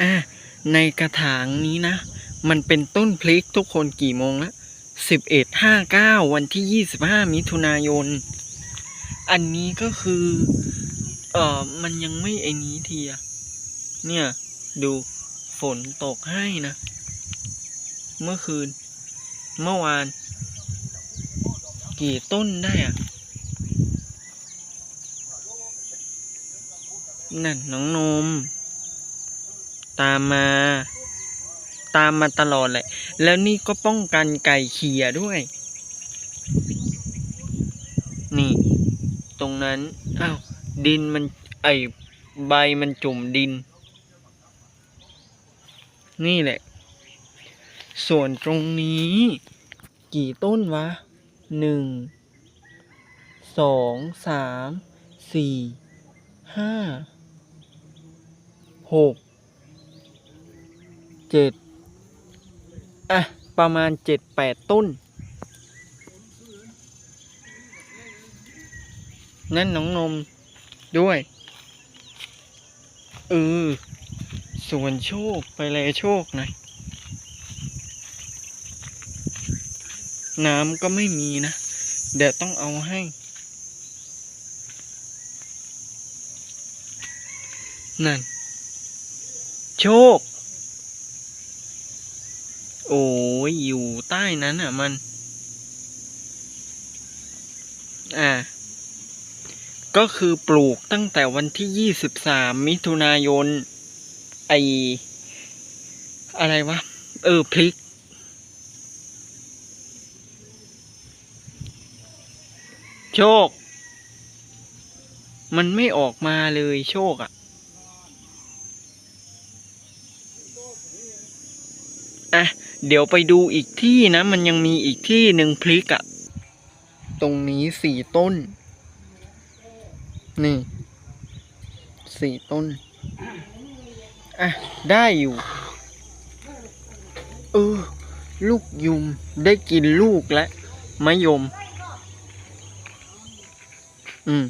อะในกระถางนี้นะ มันเป็นต้นพลิกทุกคนกี่โมงละสิบเอ็ดห้าเก้าวันที่ยี่สิบห้ามิถุนายน อันนี้ก็คือ เอ่อ มันยังไม่ไอ้นี้ทีอะเนี่ย ดูฝนตกให้นะ เมื่อคืน เมื่อวาน กี่ต้นได้อะนั่นน้องนม ตามมา ตามมาตลอดเลย แล้วนี่ก็ป้องกันไก่เขียด้วย นี่ ตรงนั้น อ้าว ดินมัน ไอใบมันจุ่มดิน นี่แหละ ส่วนตรงนี้ กี่ต้นวะ หนึ่ง สอง สาม สี่ ห้า หก เจ็ดอะ ประมาณเจ็ดแปดต้น นั่นน้องนมด้วย เออ ส่วนโชคไปเลยโชคหน่อยน้ำก็ไม่มีนะ เดี๋ยวต้องเอาให้ นั่น โชค โอ้ยอยู่ใต้นั้นอะมัน อ่า ก็คือปลูกตั้งแต่วันที่ยี่สิบสามมิถุนายน ไออะไรวะ เออ พริก โชค มันไม่ออกมาเลยโชคอะ่ะ อะ เดี๋ยวไปดูอีกที่นะ มันยังมีอีกที่หนึ่งพลิกอะ่ะตรงนี้สี่ต้น นี่สี่ต้น อะ ได้อยู่ เออ ลูกยุมได้กินลูกแล้วมะยม อืม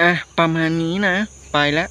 อะ ประมาณนี้นะ ไปแล้ว